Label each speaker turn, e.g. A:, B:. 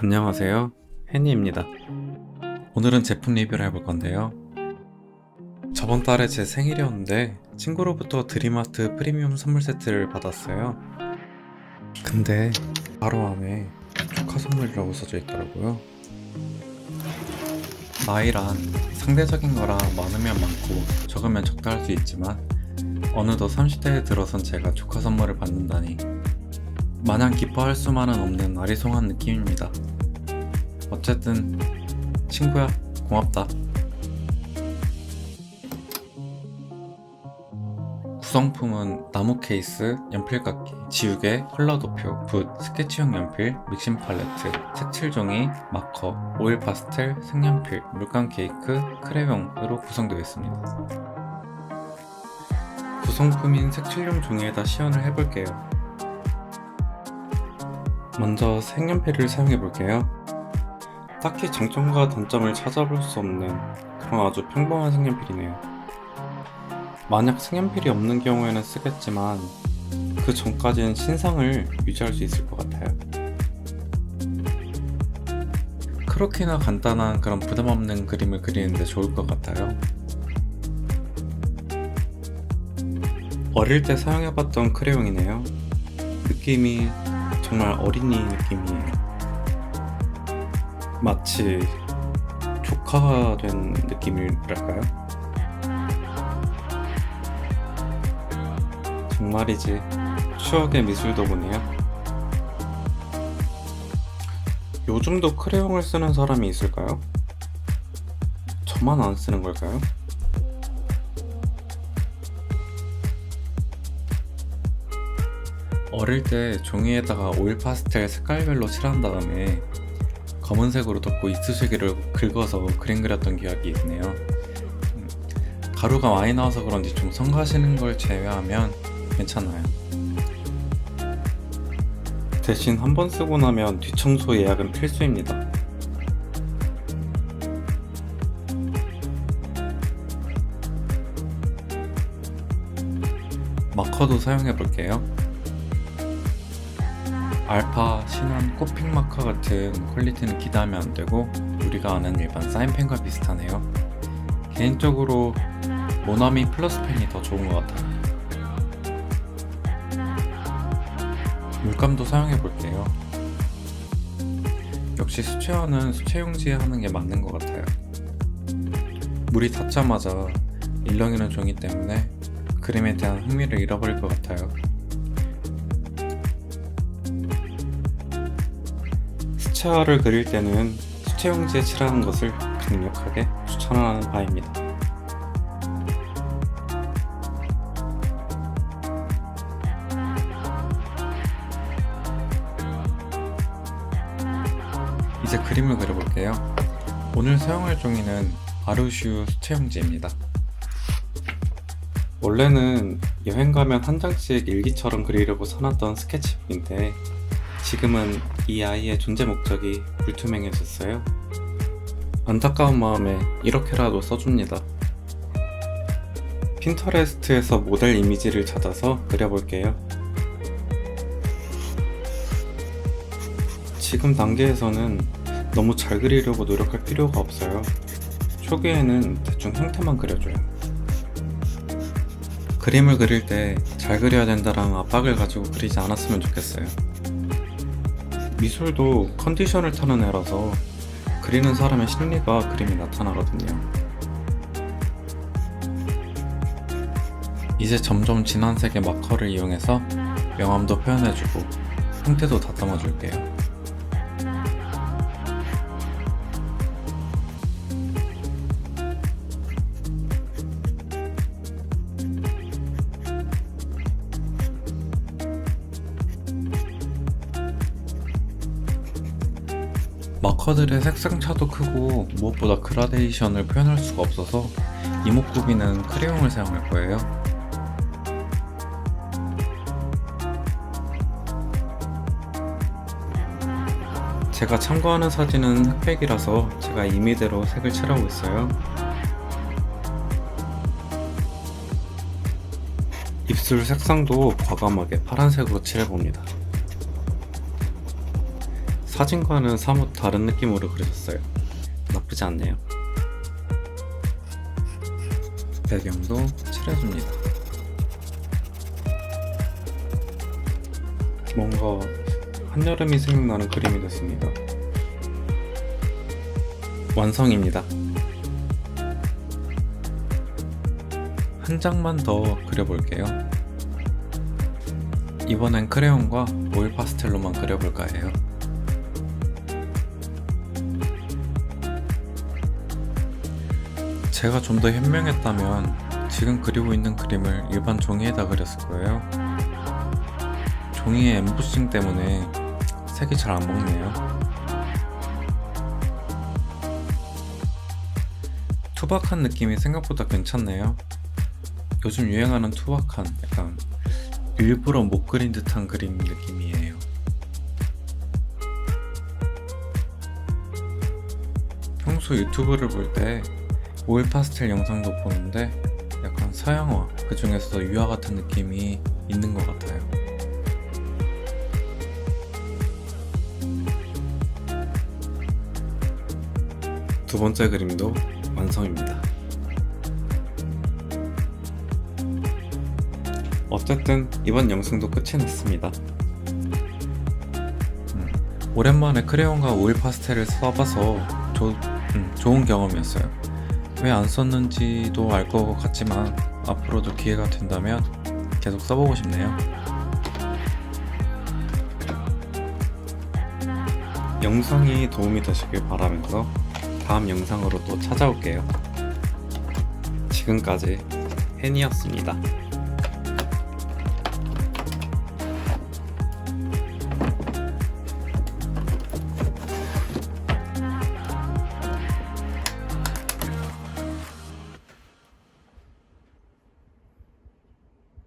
A: 안녕하세요. 해니입니다. 오늘은 제품 리뷰를 해볼 건데요. 저번 달에 제 생일이었는데 친구로부터 드림아트 프리미엄 선물 세트를 받았어요. 근데 바로 안에 축하 선물이라고 써져 있더라고요. 나이란 상대적인 거라 많으면 많고 적으면 적다 할 수 있지만 어느덧 30대에 들어선 제가 조카 선물을 받는다니 마냥 기뻐할 수만은 없는 아리송한 느낌입니다. 어쨌든 친구야 고맙다. 구성품은 나무 케이스, 연필깎이, 지우개, 컬러 도표, 붓, 스케치용 연필, 믹싱 팔레트, 색칠 종이, 마커, 오일 파스텔, 색연필, 물감 케이크, 크레용으로 구성되어 있습니다. 구성품인 색칠용 종이에다 시연을 해볼게요. 먼저 색연필을 사용해 볼게요. 딱히 장점과 단점을 찾아볼 수 없는 그런 아주 평범한 색연필이네요. 만약 색연필이 없는 경우에는 쓰겠지만 그 전까지는 신상을 유지할 수 있을 것 같아요. 그렇게나 간단한 그런 부담 없는 그림을 그리는데 좋을 것 같아요. 어릴 때 사용해봤던 크레용이네요. 느낌이 정말 어린이 느낌이에요. 마치 조카가 된 느낌이랄까요? 정말이지 추억의 미술도구네요. 요즘도 크레용을 쓰는 사람이 있을까요? 저만 안 쓰는 걸까요? 어릴 때 종이에다가 오일 파스텔 색깔별로 칠한 다음에 검은색으로 덮고 이쑤시개를 긁어서 그림 그렸던 기억이 있네요. 음, 가루가 많이 나와서 그런지 좀 성가시는 걸 제외하면 괜찮아요. 대신 한 번 쓰고 나면 뒤청소 예약은 필수입니다. 마커도 사용해 볼게요. 알파, 신한, 꽃핑 마커 같은 퀄리티는 기대하면 안 되고 우리가 아는 일반 사인펜과 비슷하네요. 개인적으로 모나미 플러스 펜이 더 좋은 것 같아요. 물감도 사용해 볼게요. 역시 수채화는 수채용지에 하는 게 맞는 것 같아요. 물이 닿자마자 일렁이는 종이 때문에 그림에 대한 흥미를 잃어버릴 것 같아요. 수채화를 그릴 때는 수채용지에 칠하는 것을 강력하게 추천하는 바입니다. 이제 그림을 그려볼게요. 오늘 사용할 종이는 아루슈 수채용지입니다. 원래는 여행 가면 한 장씩 일기처럼 그리려고 사놨던 스케치북인데 지금은 이 아이의 존재 목적이 불투명해졌어요. 안타까운 마음에 이렇게라도 써줍니다. 핀터레스트에서 모델 이미지를 찾아서 그려볼게요. 지금 단계에서는 너무 잘 그리려고 노력할 필요가 없어요. 초기에는 대충 형태만 그려줘요. 그림을 그릴 때 잘 그려야 된다랑 압박을 가지고 그리지 않았으면 좋겠어요. 미술도 컨디션을 타는 애라서 그리는 사람의 심리가 그림이 나타나거든요. 이제 점점 진한 색의 마커를 이용해서 명암도 표현해주고 형태도 다듬어줄게요. 마커들의 색상 차도 크고 무엇보다 그라데이션을 표현할 수가 없어서 이목구비는 크레용을 사용할 거예요. 제가 참고하는 사진은 흑백이라서 제가 임의대로 색을 칠하고 있어요. 입술 색상도 과감하게 파란색으로 칠해봅니다. 사진과는 사뭇 다른 느낌으로 그려졌어요. 나쁘지 않네요. 배경도 칠해줍니다. 뭔가 한여름이 생각나는 그림이 됐습니다. 완성입니다. 한 장만 더 그려볼게요. 이번엔 크레용과 오일 파스텔로만 그려볼까 해요. 제가 좀 더 현명했다면 지금 그리고 있는 그림을 일반 종이에다 그렸을 거예요. 종이의 엠보싱 때문에 색이 잘 안 먹네요. 투박한 느낌이 생각보다 괜찮네요. 요즘 유행하는 투박한 약간 일부러 못 그린 듯한 그림 느낌이에요. 평소 유튜브를 볼때 오일 파스텔 영상도 보는데 약간 서양화 그 중에서 유화 같은 느낌이 있는 것 같아요. 두 번째 그림도 완성입니다. 어쨌든 이번 영상도 끝이 났습니다. 음, 오랜만에 크레용과 오일 파스텔을 써봐서 조- 음, 좋은 경험이었어요. 왜 안 썼는지도 알 것 같지만 앞으로도 기회가 된다면 계속 써보고 싶네요. 영상이 도움이 되시길 바라면서 다음 영상으로 또 찾아올게요. 지금까지 헨이었습니다.